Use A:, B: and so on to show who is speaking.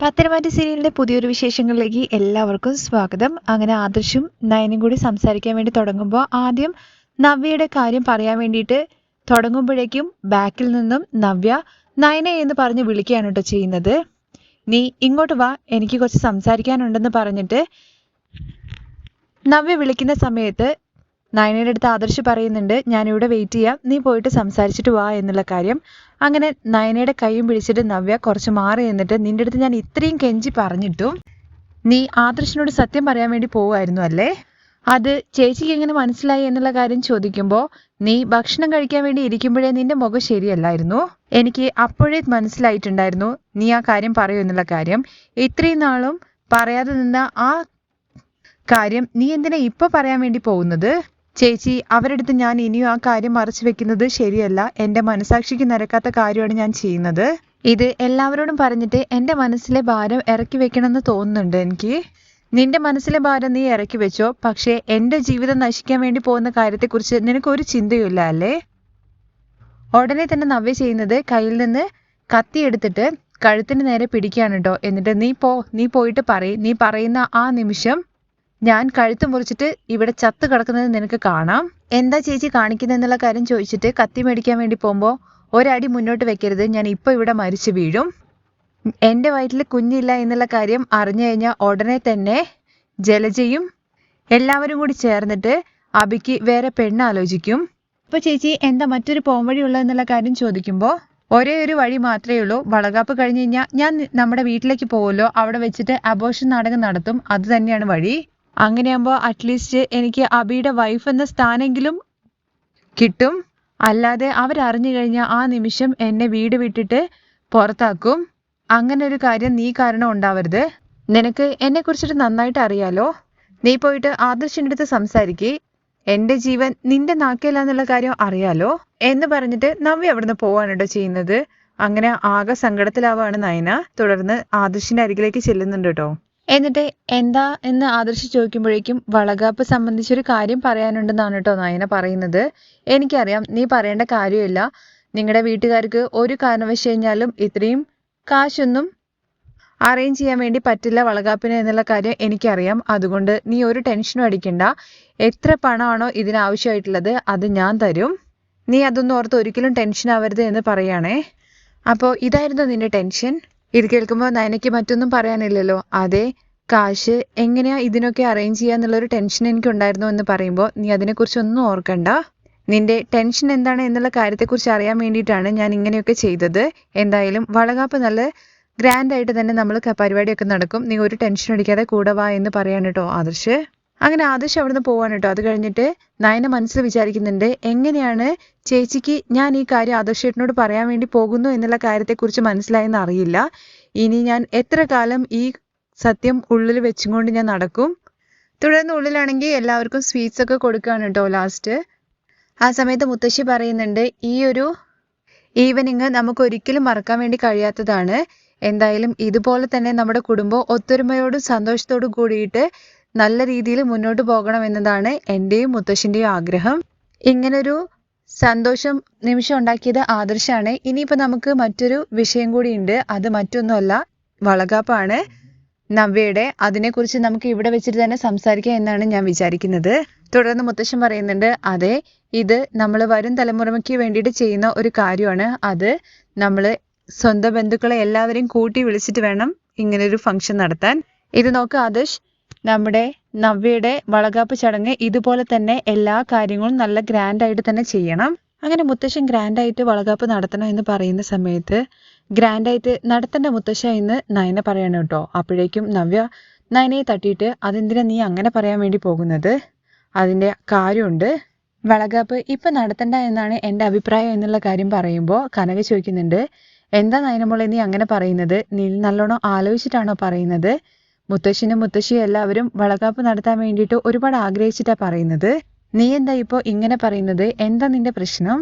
A: പത്തനംതിട്ട സീരിയലിന്റെ പുതിയൊരു വിശേഷങ്ങളിലേക്ക് എല്ലാവർക്കും സ്വാഗതം. അങ്ങനെ ആദർശും നയനും കൂടി സംസാരിക്കാൻ വേണ്ടി തുടങ്ങുമ്പോൾ ആദ്യം നവ്യയുടെ കാര്യം പറയാൻ വേണ്ടിയിട്ട് തുടങ്ങുമ്പോഴേക്കും ബാക്കിൽ നിന്നും നവ്യ നയനെ എന്ന് പറഞ്ഞ് വിളിക്കുകയാണ് കേട്ടോ ചെയ്യുന്നത്. നീ ഇങ്ങോട്ട് വാ എനിക്ക് കുറച്ച് സംസാരിക്കാനുണ്ടെന്ന് പറഞ്ഞിട്ട് നവ്യ വിളിക്കുന്ന സമയത്ത് നയനയുടെ അടുത്ത് ആദർശ് പറയുന്നുണ്ട് ഞാനിവിടെ വെയിറ്റ് ചെയ്യാം. നീ പോയിട്ട് സംസാരിച്ചിട്ട് വാ എന്നുള്ള കാര്യം. അങ്ങനെ നയനയുടെ കൈയും പിടിച്ചിട്ട് നവ്യ കുറച്ച് മാറി നിന്നിട്ട് നിന്റെ അടുത്ത് ഞാൻ ഇത്രയും കെഞ്ചി പറഞ്ഞിട്ടും നീ ആദർശിനോട് സത്യം പറയാൻ വേണ്ടി പോവായിരുന്നു അല്ലേ? അത് ചേച്ചിക്ക് എങ്ങനെ മനസ്സിലായി എന്നുള്ള കാര്യം ചോദിക്കുമ്പോൾ നീ ഭക്ഷണം കഴിക്കാൻ വേണ്ടി ഇരിക്കുമ്പോഴേ നിന്റെ മുഖം ശരിയല്ലായിരുന്നു. എനിക്ക് അപ്പോഴേ മനസ്സിലായിട്ടുണ്ടായിരുന്നു. നീ ആ കാര്യം പറയൂ എന്നുള്ള കാര്യം. ഇത്രയും നാളും പറയാതെ നിന്ന ആ കാര്യം നീ എന്തിനാ ഇപ്പൊ പറയാൻ വേണ്ടി പോകുന്നത്? ചേച്ചി അവരെടുത്ത് ഞാൻ ഇനിയും ആ കാര്യം മറച്ചു വെക്കുന്നത് ശരിയല്ല. എന്റെ മനസാക്ഷിക്ക് നിരക്കാത്ത കാര്യമാണ് ഞാൻ ചെയ്യുന്നത്. ഇത് എല്ലാവരോടും പറഞ്ഞിട്ട് എന്റെ മനസ്സിലെ ഭാരം ഇറക്കി വെക്കണമെന്ന് തോന്നുന്നുണ്ട് എനിക്ക്. നിന്റെ മനസ്സിലെ ഭാരം നീ ഇറക്കി വെച്ചോ. പക്ഷേ എന്റെ ജീവിതം നശിക്കാൻ വേണ്ടി പോകുന്ന കാര്യത്തെക്കുറിച്ച് നിനക്ക് ഒരു ചിന്തയുമില്ല അല്ലേ? ഉടനെ തന്നെ നവ്യ ചെയ്യുന്നത് കയ്യിൽ നിന്ന് കത്തി എടുത്തിട്ട് കഴുത്തിന് നേരെ പിടിക്കുകയാണ് കേട്ടോ എന്നിട്ട് നീ പോ നീ പോയിട്ട് പറയും. നീ പറയുന്ന ആ നിമിഷം ഞാൻ കഴുത്ത് മുറിച്ചിട്ട് ഇവിടെ ചത്ത് കിടക്കുന്നത് നിനക്ക് കാണാം. എന്താ ചേച്ചി കാണിക്കുന്നതെന്നുള്ള കാര്യം ചോദിച്ചിട്ട് കത്തി മേടിക്കാൻ വേണ്ടി പോകുമ്പോൾ ഒരടി മുന്നോട്ട് വെക്കരുത്. ഞാൻ ഇപ്പോൾ ഇവിടെ മരിച്ചു വീഴും. എന്റെ വയറ്റിൽ കുഞ്ഞില്ല എന്നുള്ള കാര്യം അറിഞ്ഞു കഴിഞ്ഞാൽ ഉടനെ തന്നെ ജലജയും എല്ലാവരും കൂടി ചേർന്നിട്ട് അബിക്ക് വേറെ പെണ്ണ് ആലോചിക്കും. അപ്പൊ ചേച്ചി എന്താ മറ്റൊരു പോംവഴി ഉള്ളതെന്നുള്ള കാര്യം ചോദിക്കുമ്പോൾ ഒരേ ഒരു വഴി മാത്രമേ ഉള്ളൂ. വളകാപ്പ് കഴിഞ്ഞ് കഴിഞ്ഞാൽ ഞാൻ നമ്മുടെ വീട്ടിലേക്ക് പോകുമല്ലോ. അവിടെ വെച്ചിട്ട് അബോഷൻ നാടകം നടത്തും. അത് തന്നെയാണ് വഴി. അങ്ങനെയാകുമ്പോൾ അറ്റ്ലീസ്റ്റ് എനിക്ക് അബിയുടെ വൈഫ് എന്ന സ്ഥാനെങ്കിലും കിട്ടും. അല്ലാതെ അവരറിഞ്ഞു കഴിഞ്ഞാൽ ആ നിമിഷം എന്നെ വീട് വിട്ടിട്ട് പുറത്താക്കും. അങ്ങനെ ഒരു കാര്യം നീ കാരണം ഉണ്ടാവരുത്. നിനക്ക് എന്നെ കുറിച്ചിട്ട് നന്നായിട്ട് അറിയാലോ? നീ പോയിട്ട് ആദർശിന്റെ അടുത്ത് സംസാരിക്കേ. എന്റെ ജീവൻ നിന്റെ നാക്കേലാന്നുള്ള കാര്യം അറിയാലോ? എന്ന് പറഞ്ഞിട്ട് നവ്യ അവിടുന്ന് പോവാണ് കേട്ടോ ചെയ്യുന്നത്. അങ്ങനെ ആകെ സങ്കടത്തിലാവാണ് നയന. തുടർന്ന് ആദർശിന്റെ അരികിലേക്ക് ചെല്ലുന്നുണ്ട് കേട്ടോ എന്നിട്ട് എന്താ എന്ന് ആദർശ് ചോദിക്കുമ്പോഴേക്കും വളകാപ്പ് സംബന്ധിച്ചൊരു കാര്യം പറയാനുണ്ടെന്നാണ് കേട്ടോ നയന പറയുന്നത്. എനിക്കറിയാം നീ പറയേണ്ട കാര്യമില്ല. നിങ്ങളുടെ വീട്ടുകാർക്ക് ഒരു കാരണവശ കഴിഞ്ഞാലും ഇത്രയും കാശൊന്നും അറേഞ്ച് ചെയ്യാൻ വേണ്ടി പറ്റില്ല വളകാപ്പിന് എന്നുള്ള കാര്യം എനിക്കറിയാം. അതുകൊണ്ട് നീ ഒരു ടെൻഷനും അടിക്കണ്ട. എത്ര പണമാണോ ഇതിനാവശ്യമായിട്ടുള്ളത് അത് ഞാൻ തരും. നീ അതൊന്നും ഓർത്ത് ഒരിക്കലും ടെൻഷൻ ആവരുത് എന്ന് പറയാണേ അപ്പോൾ ഇതായിരുന്നു നിന്റെ ടെൻഷൻ ഇത് കേൾക്കുമ്പോൾ നയനയ്ക്ക് മറ്റൊന്നും പറയാനില്ലല്ലോ. അതെ കാശ് എങ്ങനെയാ ഇതിനൊക്കെ അറേഞ്ച് ചെയ്യാന്നുള്ളൊരു ടെൻഷൻ എനിക്ക് ഉണ്ടായിരുന്നു എന്ന് പറയുമ്പോൾ നീ അതിനെക്കുറിച്ചൊന്നും ഓർക്കണ്ട. നിന്റെ ടെൻഷൻ എന്താണ് എന്നുള്ള കാര്യത്തെക്കുറിച്ച് അറിയാൻ വേണ്ടിയിട്ടാണ് ഞാൻ ഇങ്ങനെയൊക്കെ ചെയ്തത്. എന്തായാലും വളകാപ്പ് നല്ല ഗ്രാൻഡ് ആയിട്ട് തന്നെ നമ്മൾ പരിപാടിയൊക്കെ നടക്കും. നീ ഒരു ടെൻഷൻ അടിക്കാതെ കൂടെ വാ എന്ന് പറയാണ് കേട്ടോ ആദർശ്. അങ്ങനെ ആദർശ് അവിടുന്ന് പോവാണ് കേട്ടോ. അത് കഴിഞ്ഞിട്ട് നയന മനസ്സിൽ വിചാരിക്കുന്നുണ്ട് എങ്ങനെയാണ് ചേച്ചിക്ക് ഞാൻ ഈ കാര്യം ആദർശേട്ടനോട് പറയാൻ വേണ്ടി പോകുന്നു എന്നുള്ള കാര്യത്തെക്കുറിച്ച് മനസ്സിലായെന്ന് അറിയില്ല. ഇനി ഞാൻ എത്ര കാലം ഈ സത്യം ഉള്ളിൽ വെച്ചുകൊണ്ട് ഞാൻ നടക്കും? തുടർന്ന് ഉള്ളിലാണെങ്കിൽ എല്ലാവർക്കും സ്വീറ്റ്സ് ഒക്കെ കൊടുക്കുകയാണ് കേട്ടോ ലാസ്റ്റ്. ആ സമയത്ത് മുത്തശ്ശി പറയുന്നുണ്ട് ഈ ഒരു ഈവനിങ് നമുക്ക് ഒരിക്കലും മറക്കാൻ വേണ്ടി കഴിയാത്തതാണ്. എന്തായാലും ഇതുപോലെ തന്നെ നമ്മുടെ കുടുംബം ഒത്തൊരുമയോടും സന്തോഷത്തോടും കൂടിയിട്ട് നല്ല രീതിയിൽ മുന്നോട്ട് പോകണം എന്നതാണ് എന്റെയും മുത്തശ്ശിന്റെയും ആഗ്രഹം. ഇങ്ങനൊരു സന്തോഷം നിമിഷം ഉണ്ടാക്കിയത് ആദർശാണ്. ഇനിയിപ്പോൾ നമുക്ക് മറ്റൊരു വിഷയം കൂടി ഉണ്ട്. അത് മറ്റൊന്നുമല്ല വളകാപ്പാണ്. നവ്യയുടെ അതിനെക്കുറിച്ച് നമുക്ക് ഇവിടെ വെച്ചിട്ട് തന്നെ സംസാരിക്കാം എന്നാണ് ഞാൻ വിചാരിക്കുന്നത്. തുടർന്ന് മുത്തശ്ശൻ പറയുന്നുണ്ട് അതെ ഇത് നമ്മൾ വരും തലമുറയ്ക്ക് വേണ്ടിയിട്ട് ചെയ്യുന്ന ഒരു കാര്യമാണ്. അത് നമ്മൾ സ്വന്തം ബന്ധുക്കളെ എല്ലാവരെയും കൂട്ടി വിളിച്ചിട്ട് വേണം ഇങ്ങനൊരു ഫംഗ്ഷൻ നടത്താൻ. ഇത് നോക്ക് ആദർശ് നമ്മുടെ നവ്യയുടെ വളകാപ്പ് ചടങ്ങ് ഇതുപോലെ തന്നെ എല്ലാ കാര്യങ്ങളും നല്ല ഗ്രാൻഡ് ആയിട്ട് തന്നെ ചെയ്യണം. അങ്ങനെ മുത്തശ്ശൻ ഗ്രാൻഡ് ആയിട്ട് വളകാപ്പ് നടത്തണം എന്ന് പറയുന്ന സമയത്ത് ഗ്രാൻഡ് ആയിട്ട് നടത്തേണ്ട മുത്തശ്ശ എന്ന് നയന പറയണം കേട്ടോ. അപ്പോഴേക്കും നവ്യ നയനയെ തട്ടിയിട്ട് അതെന്തിനാ നീ അങ്ങനെ പറയാൻ വേണ്ടി പോകുന്നത്? അതിന്റെ കാര്യമുണ്ട്. വളകാപ്പ് ഇപ്പം നടത്തണ്ട എന്നാണ് എന്റെ അഭിപ്രായം എന്നുള്ള കാര്യം പറയുമ്പോൾ കനക ചോദിക്കുന്നുണ്ട് എന്താ നയനമോളെ നീ അങ്ങനെ പറയുന്നത്? നീ നല്ലോണം ആലോചിച്ചിട്ടാണോ പറയുന്നത്? മുത്തശ്ശനും മുത്തശ്ശിയും എല്ലാവരും വളകാപ്പ് നടത്താൻ വേണ്ടിയിട്ട് ഒരുപാട് ആഗ്രഹിച്ചിട്ടാ പറയുന്നത്. നീ എന്താ ഇപ്പോ ഇങ്ങനെ പറയുന്നത്? എന്താ നിന്റെ പ്രശ്നം?